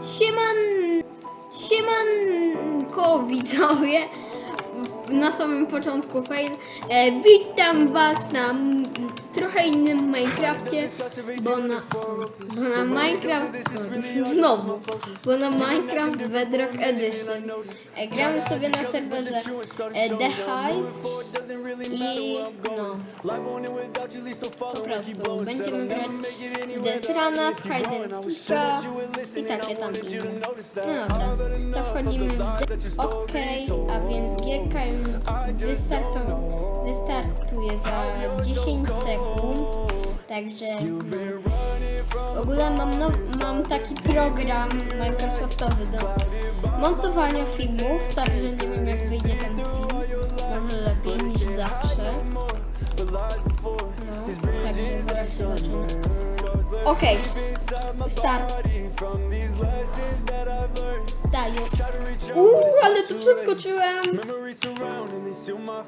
Sieman... Siemanko widzowie! Na samym początku fail. E, witam was na trochę innym Minecrafcie, bo na, bo na Minecraft, o, znowu, bo na Minecraft Bedrock Edition. E, gramy sobie na serwerze e, The Hive i no, po prostu będziemy grać Detrana, Skydenska i takie tam inne. No dobra, to wchodzimy w OK, a więc gierka już wystartu- wystartuje za 10 sekund. Także no. w ogóle mam, now, mam taki program Microsoftowy do montowania filmów, także nie wiem jak wyjdzie ten film. Może lepiej niż zawsze. No, także zaraz zobaczymy. Okej, start. Uuu, ale tu przeskoczyłem.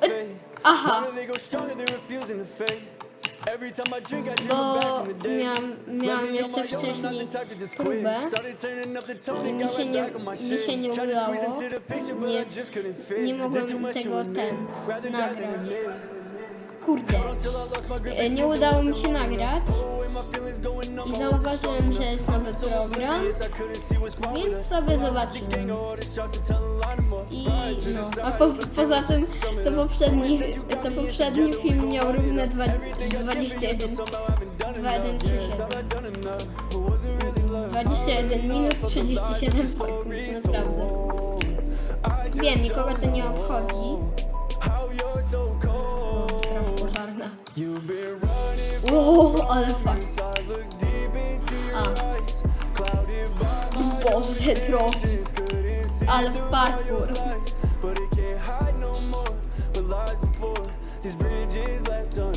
E, Aha, bo miałam, miałam jeszcze wcześniej próbę i mi się nie, mi się nie udało. Nie, nie mogłem tego ten nagrać. Kurde, E, nie udało mi się nagrać i zauważyłem, że jest nowy program, więc sobie zobaczymy. I no, a po, poza tym to poprzedni, to poprzedni film miał równe dwa- 21. 2137. 21 minut 37 sekund, naprawdę. Wiem, nikogo to nie obchodzi. Pożarna. O, ale fajnie. Boże drogi. Ale parkour.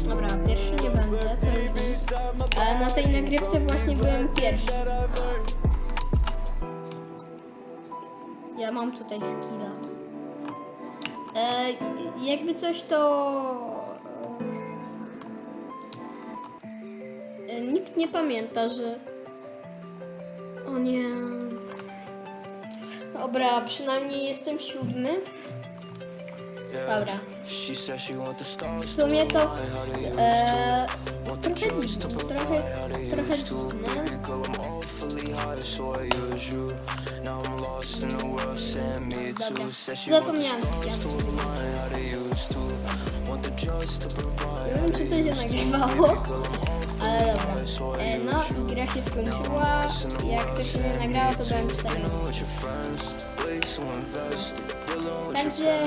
Dobra, pierwszy nie będę, na tej nagrywce właśnie byłem pierwszy. Ja mam tutaj skilla. E, jakby coś to... nikt nie pamięta, że... O nie... Dobra, przynajmniej jestem siódmy. Dobra. W sumie to e, trochę dziwne, trochę, trochę dziwne. Dobra, zapomniałam Nie wiem, czy to się nagrywało, ale dobra. E, no i gra się skończyła. Jak to się nie nagrało, to dałem 4. Chilling with your friends, way too invested. Dealing with your Także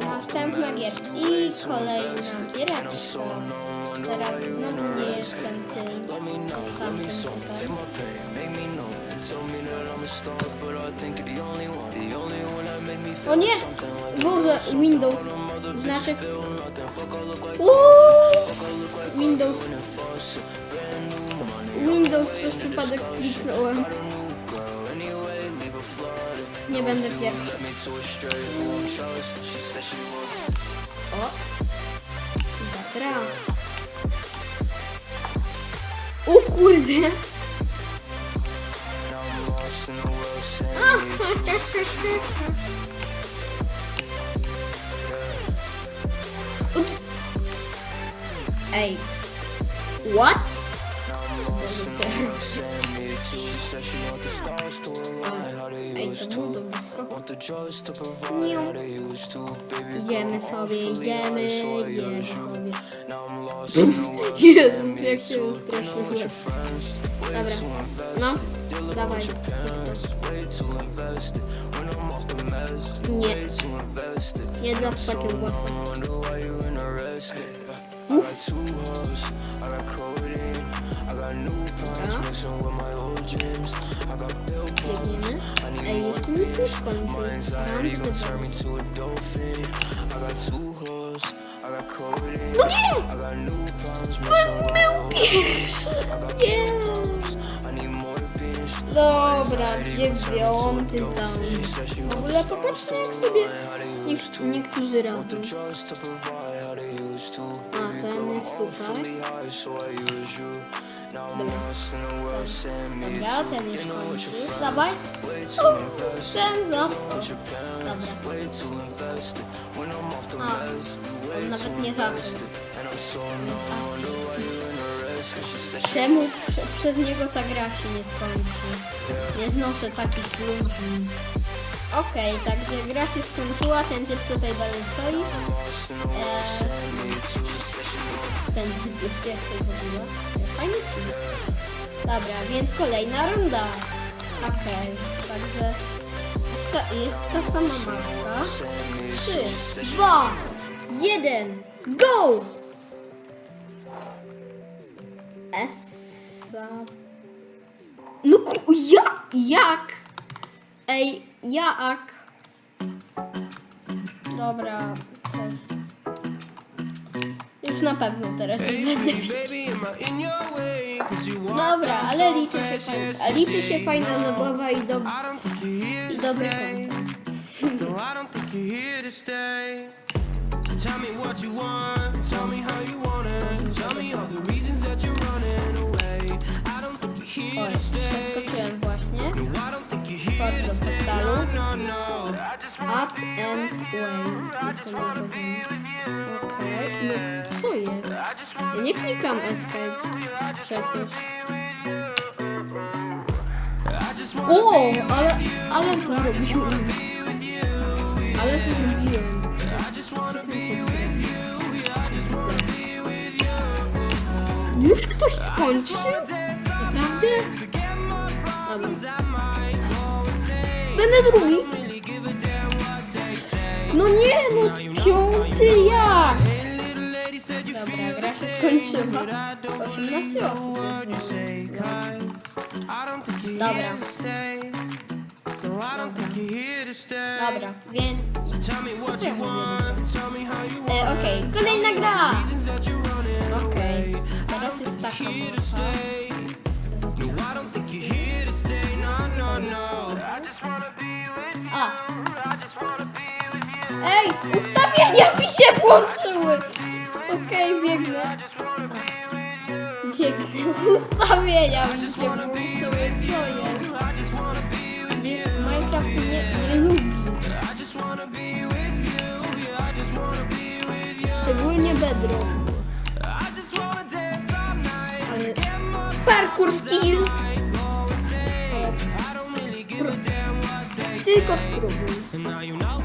no, następna gier i kolejna giereczka. Teraz znowu nie jestem tym tamtym O nie! Boże, Windows. Znaczy... Uuu, Windows. Windows przez przypadek kliknąłem. Nie będę pierwszy. O! Dobra. O kurde! Now how they Ej, to było blisko. To provide, Niu. Idziemy sobie, idziemy, idziemy sobie. Jezus, jak się way Dobra. No, dawaj. Nie. Nie dla ptakiego głosu. Pumps, Biegniemy. Ej, jeszcze Mam No nie! I got Nie! Dobra, dziewiąty tam. W ogóle popatrzcie jak sobie niek niektórzy radzą. Dobra, ten już kończy. Dawaj. O, ten został. Dobra. way too invested. When I'm off the A, on nawet nie zaczął. Czemu prze, przez niego ta gra się nie skończy? Nie znoszę takich ludzi. Okej, także gra się skończyła, ten typ tutaj dalej stoi. Eee, ten typ jest jak to ogóle. Fajny skin. Dobra, więc kolejna runda. Okej, także ta, jest ta sama mapka. 3, 2, 1, go! Essa. No ku, ja, jak? Ej, jak? Dobra, test. Już na pewno teraz nie będę Dobra, ale liczy się fajna, liczy się fajna zabawa i, do, I dobry stay. content. No, tell me what you want, tell me how you want it, tell me all the reasons that you're running away. I don't think you're here Oj, to stay. przeskoczyłem właśnie. No, I don't think you're here Chodź to do portalu. No, no. Up and way. Jestem. Okej, no co jest? Ja nie klikam escape. O, ale, ale zrobiłem. Ale to zrobiłem. Już ktoś skończył? Naprawdę? Będę drugi. No nie, no piąty ja. Dobra, gra się skończyła. 18 osób jest. Dobra. No. Dobra, więc... Tell me what Co ja you mówię? want, tell me how you E, Okej, kolejna gra. Okej, teraz jest taka. No, I don't think you're here to stay. No. I just wanna be with you. A, ej, ustawienia mi się włączyły. Okej, biegnę. Biegnę, ustawienia mi się włączyły. Co jest? Minecraft nie, nie lubi. I just wanna be with you. Yeah,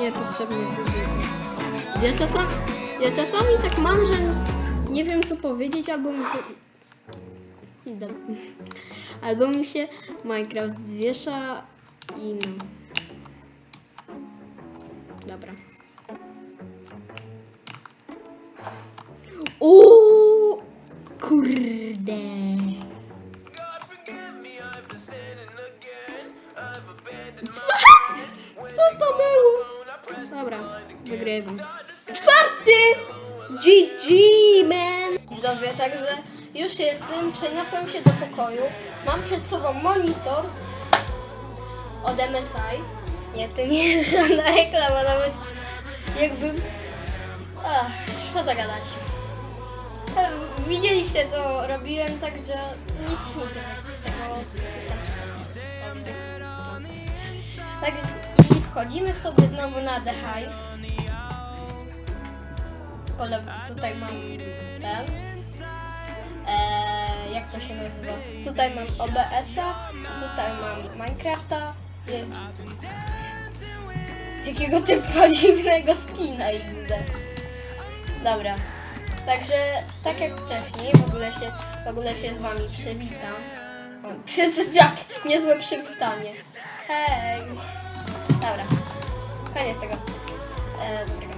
Niepotrzebnie zużyte. Ja czasami, ja czasami tak mam, że nie wiem co powiedzieć, albo mi się... Albo mi się Minecraft zwiesza i no. Dobra. O kurde. Co to było? Dobra, wygrywam. Czwarty! GG, man! Widzowie, także już jestem, przeniosłem się do pokoju. Mam przed sobą monitor od MSI. Nie, to nie jest żadna reklama, nawet jakbym... Ach, szkoda gadać. Widzieliście co robiłem, także nic nie ciekawe z tego. Tak, wchodzimy sobie znowu na The Hive. tutaj mam ten. E, jak to się nazywa? Tutaj mam OBS-a, tutaj mam Minecrafta. Jest jakiego typu dziwnego skina widzę. Dobra. Także tak jak wcześniej, w ogóle się, w ogóle się z wami przywitam. Przecież tak, niezłe przywitanie. Hej. Dobra. Koniec tego. E, dobra.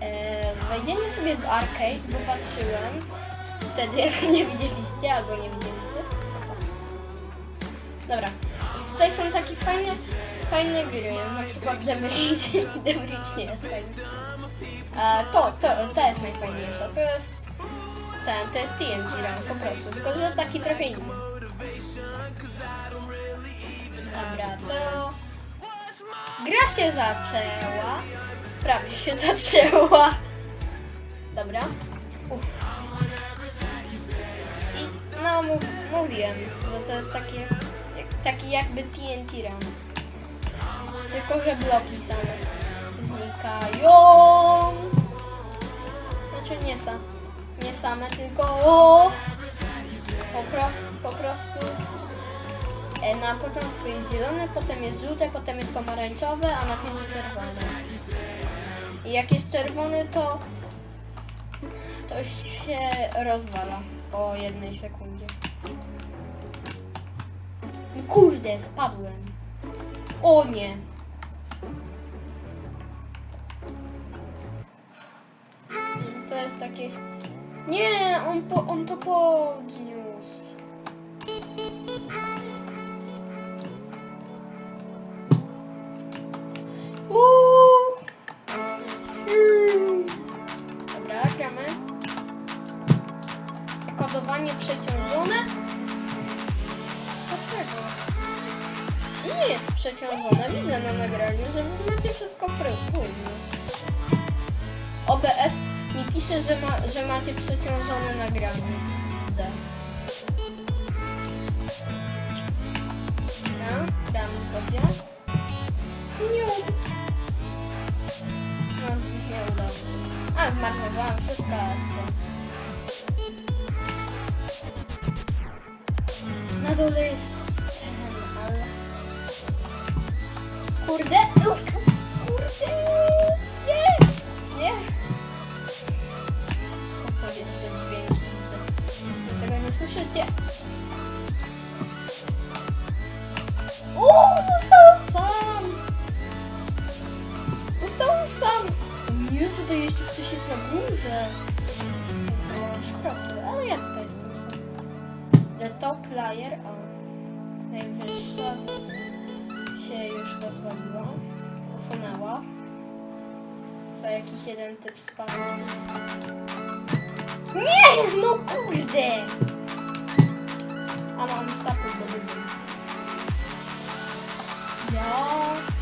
E, wejdziemy sobie do arcade, bo patrzyłem wtedy jak nie widzieliście albo nie widzieliście. Dobra. I tutaj są takie fajne, fajne gry, na przykład The Bridge nie jest fajny. A to, to, to jest najfajniejsza, to jest ten, to jest TNT Run po prostu, tylko że taki trochę inny. Dobra, to gra się zaczęła, prawie się zaczęła. Dobra. I no mów, mówiłem, że to jest takie, jak, taki jakby TNT Run. Tylko, że bloki same znikają. Znaczy nie sa, nie same, tylko o, po, prostu, po prostu na początku jest zielone, potem jest żółte, potem jest pomarańczowe, a na końcu czerwone. I jak jest czerwony, to to się rozwala po jednej sekundzie. Kurde, spadłem. O nie. To jest takie... Nie, on, po, on to podniósł. Na nagraniu, że macie wszystko płynne. OBS mi pisze, że, ma, że macie przeciążone nagranie. Widzę. Dobra, dam sobie. Nie. No, nie udało się. A, zmarnowałam wszystko. Spadł. Nie! No kurde! A mam stapy do wyboru. Ja...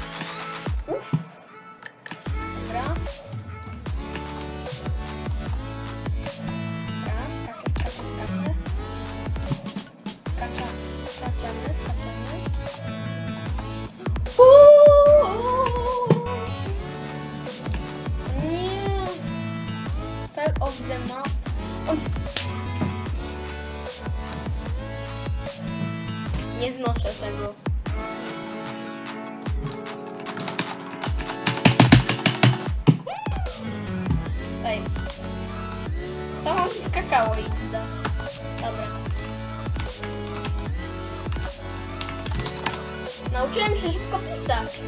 Fell off the map. O. Nie znoszę tego. Ej. To mam skakało i widzę. Dobra. Nauczyłem się szybko pisać.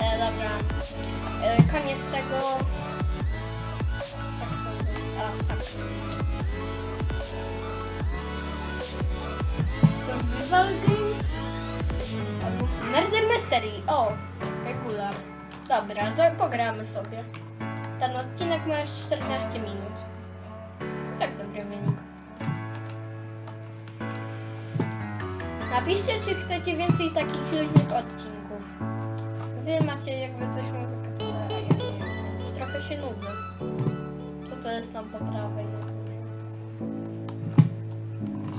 E, dobra. E, koniec tego. Survival Games. Albo Murder Mystery. O, regular. Dobra, pogramy sobie. Ten odcinek ma już 14 minut. Tak dobry wynik. Napiszcie, czy chcecie więcej takich luźnych odcinków. Wy macie jakby coś muzykę, to ja Trochę się nudzę. To jest tam po prawej? górze?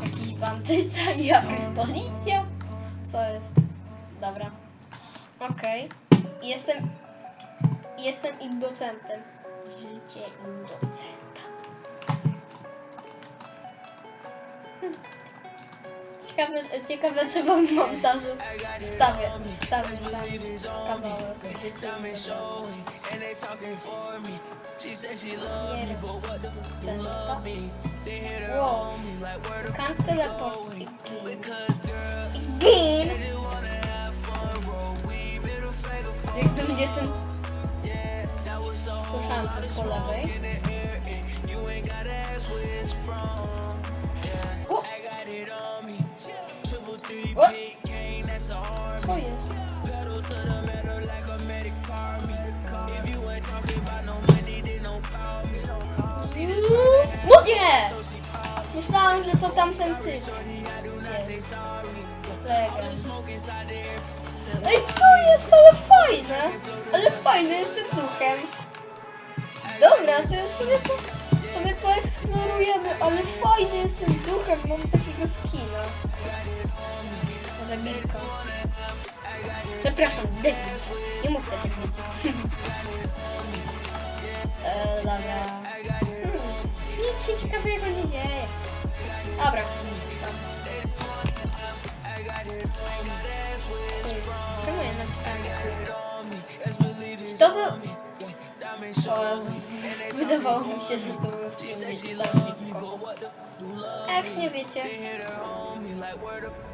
Jakiś bandyta i jakaś policja? Co jest? Dobra. Okej. Jestem... jestem indocentem. Życie indocenta. Hmm. Ciekawe, ciekawe czy wam w montażu wstawię, wstawię wam kawałek życia. Wow. Can't teleport again. Jak to będzie ten... Słyszałem coś po lewej. O! Co jest? Myślałam, że to tamten typ. Jest. Ej, co jest? Ale fajne! Ale fajne, jestem duchem. Dobra, to sobie, sobie poeksplorujemy, ale fajny jestem duchem, mam takiego skina. Debilka. Przepraszam, debil. Nie mów tak wiecie. e, dobra. Hmm, nic się ciekawego nie dzieje. Dobra. Czemu ja napisałem to był... Wydawało mi się, że to wspólnik A jak nie wiecie,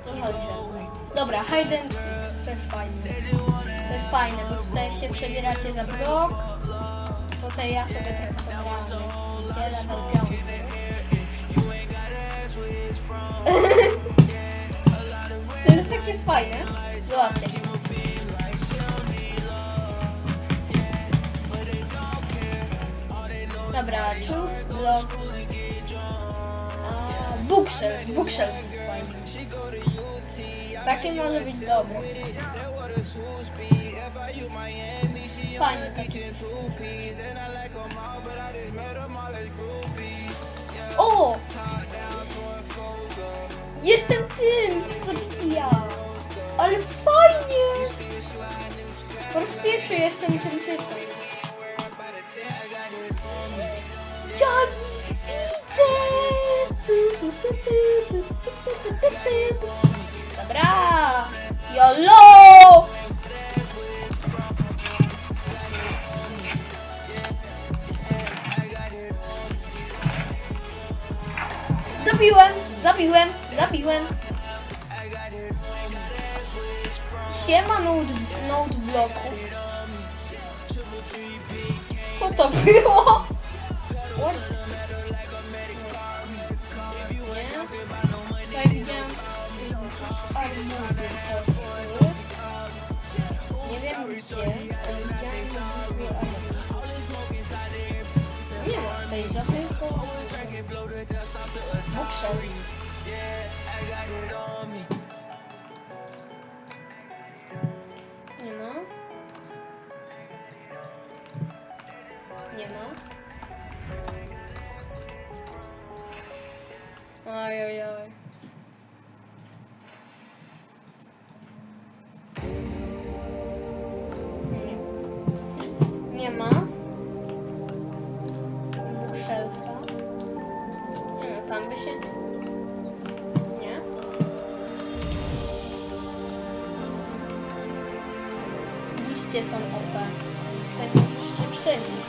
to chodźcie. Dobra, hide and seek. To jest fajne. To jest fajne, bo tutaj się przebieracie za blok. Tutaj ja sobie tak pobrałem. Gdzie level piąty. To jest takie fajne. Zobaczcie. Dobra, choose block. Bookshelf. Bookshelf jest fajny. Takie może być dobre. Fajny taki. O! Jestem tym, co zabija. Ale fajnie! Po raz pierwszy jestem tym typem. Ja ich! Dobra! YOLO! Zabiłem, zabiłem, zabiłem. Siema node, node bloku. Co to było? What? Nie? Tutaj widziałem gdzieś arbuzy poszły. Nie wiem gdzie, ale widziałem dwie arbuzy. Nie ma tutaj żadnych bookshelf. Nie Liście są OP. Tutaj możesz się przebić.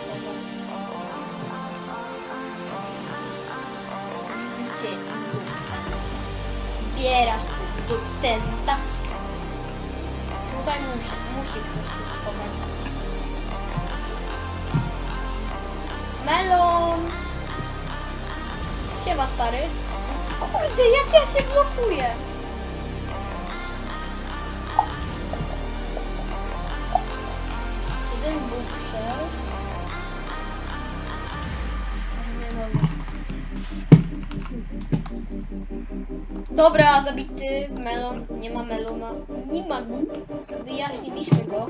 Gdzie? Bierasz docenta. Tutaj musi, musi ktoś się schować. Melon! Siema stary. Kurde, jak ja się blokuję? Dobra, zabity melon. Nie ma melona. Nie ma. Wyjaśniliśmy go.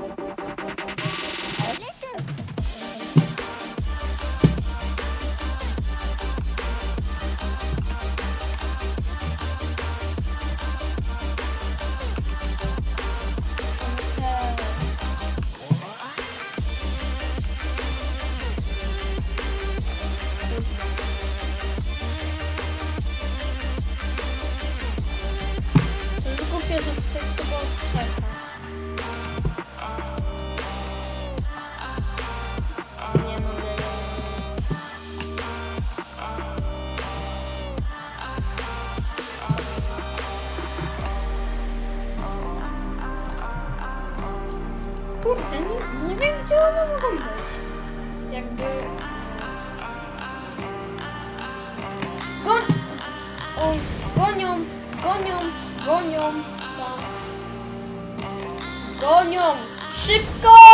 Gdzie one mogą być? Jakby... Gon... O, gonią, gonią, gonią tam. Gonią! Szybko!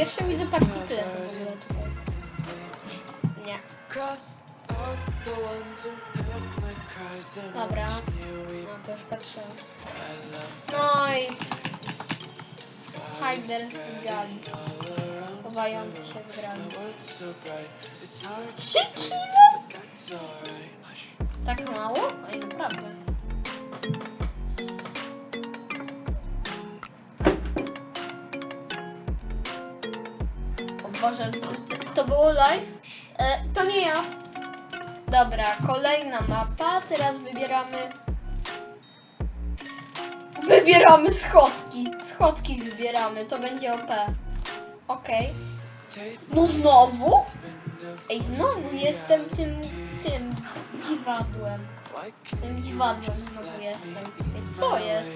Pierwszym widzę partikule są w ogóle. Nie. Dobra. No to już patrzę. No i... Hider w gali. Chowający się w gali. what's so bright. It's hard, Trzy kilo? Tak mało? Ej, naprawdę. Boże, to- było live? E, to nie ja. Dobra, kolejna mapa. Teraz wybieramy... Wybieramy schodki. Schodki wybieramy, to będzie OP. Okej. No znowu? Ej, znowu jestem tym, tym dziwadłem. Tym dziwadłem znowu jestem. Ej, co jest?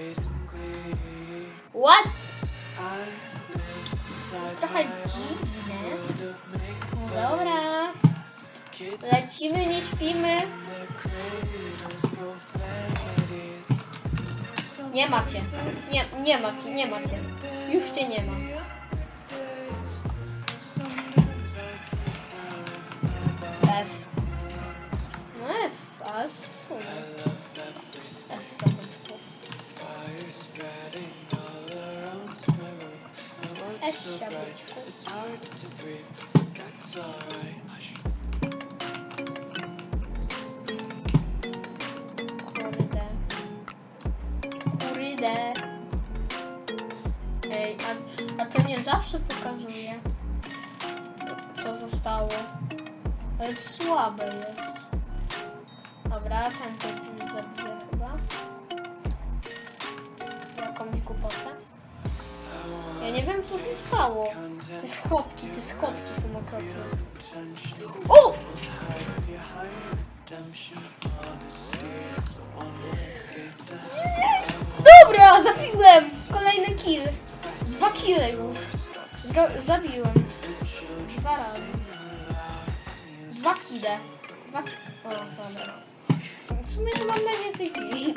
What? Trochę dziwne. No dobra. Lecimy, nie śpimy. Nie macie. Nie, nie macie, nie macie. Już cię nie ma. S. No S, S. S alright. Hush. Kurde. Kurde. Ej, a, a to nie zawsze pokazuje, co zostało. Ale słabe jest. Dobra, ten typ już zabiję chyba. Jakąś głupotę. Ja nie wiem, co zostało. Te schodki, te schodki są okropne. O! Dobra, zabiłem! Kolejny kill. Dwa kille już. Zro zabiłem. Dwa razy. Dwa kille. Dwa... O, dobra. W sumie to mam najwięcej killi.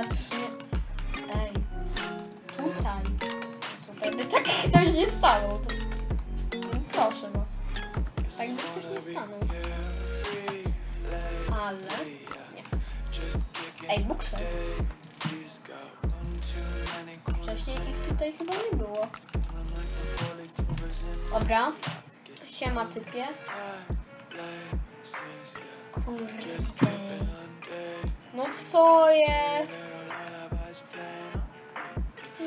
A tak ktoś nie stanął. To... Proszę was. Tak by ktoś nie stanął. Ale... Nie. Ej, bookshelf. Wcześniej ich tutaj chyba nie było. Dobra. Siema typie. Kurde. No co jest?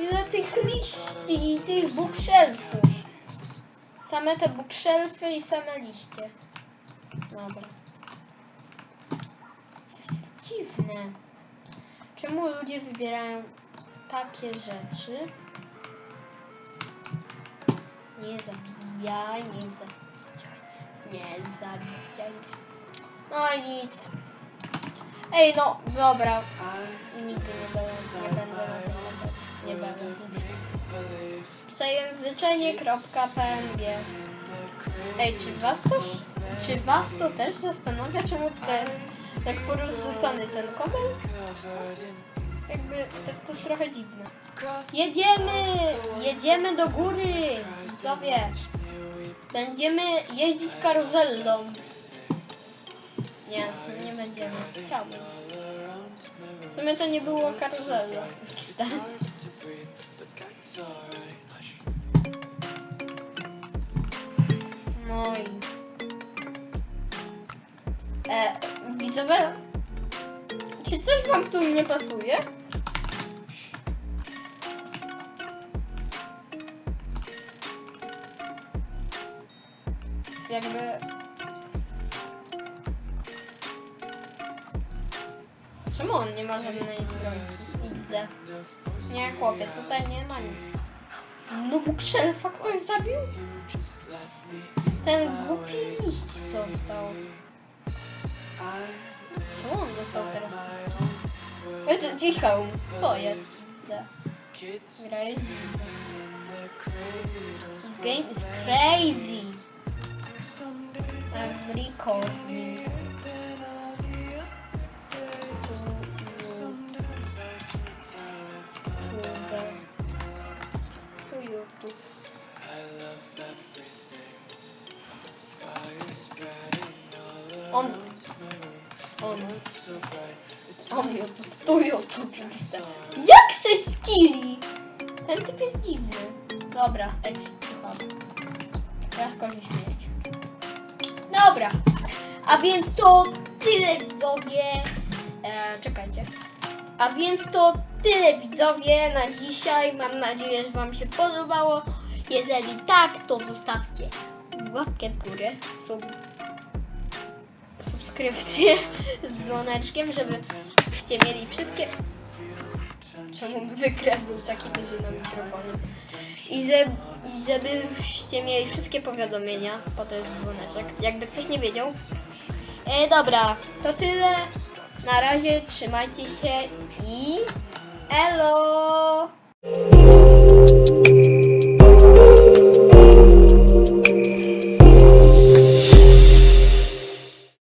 Ile tych liści i tych bookshelfów. Same te bookshelfy i same liście. Dobra. Jest dziwne. Czemu ludzie wybierają takie rzeczy? Nie zabijaj, nie zabijaj, nie zabijaj. No i nic. Ej, no, dobra. Nigdy nie będę. Nie będę Przejęzyczenie.png Ej, czy was to, czy was to też zastanawia, czemu to jest tak porozrzucony ten kobel? Jakby to, to trochę dziwne. Jedziemy! Jedziemy do góry! Widzowie! Będziemy jeździć karuzelą. Nie, nie będziemy. Chciałbym. W sumie to nie było karuzelą. No i... E, widzowie? Czy coś wam tu nie pasuje? Jakby... Czemu on nie ma żadnej zbrojki? XD. Nie, chłopie, tutaj nie ma nic. No bookshelfa ktoś zabił? Ten głupi liść został. Czemu on dostał teraz? Ej, to Cichał, co jest? Gra jest This game is crazy. I'm recording. On. On. On YouTube. Tu YouTube. XD. Jak 6 kili? Ten typ jest dziwny. Dobra, exit. Teraz kończy śmierć. Dobra. A więc to tyle widzowie. E, czekajcie. A więc to tyle widzowie na dzisiaj. Mam nadzieję, że Wam się podobało. Jeżeli tak, to zostawcie łapkę w górę, subskrypcję z dzwoneczkiem, żebyście mieli wszystkie... Czemu wykres był taki duży na mikrofonie? I, że, i żebyście mieli wszystkie powiadomienia, po to jest dzwoneczek, jakby ktoś nie wiedział. E, dobra, to tyle. Na razie trzymajcie się i elo!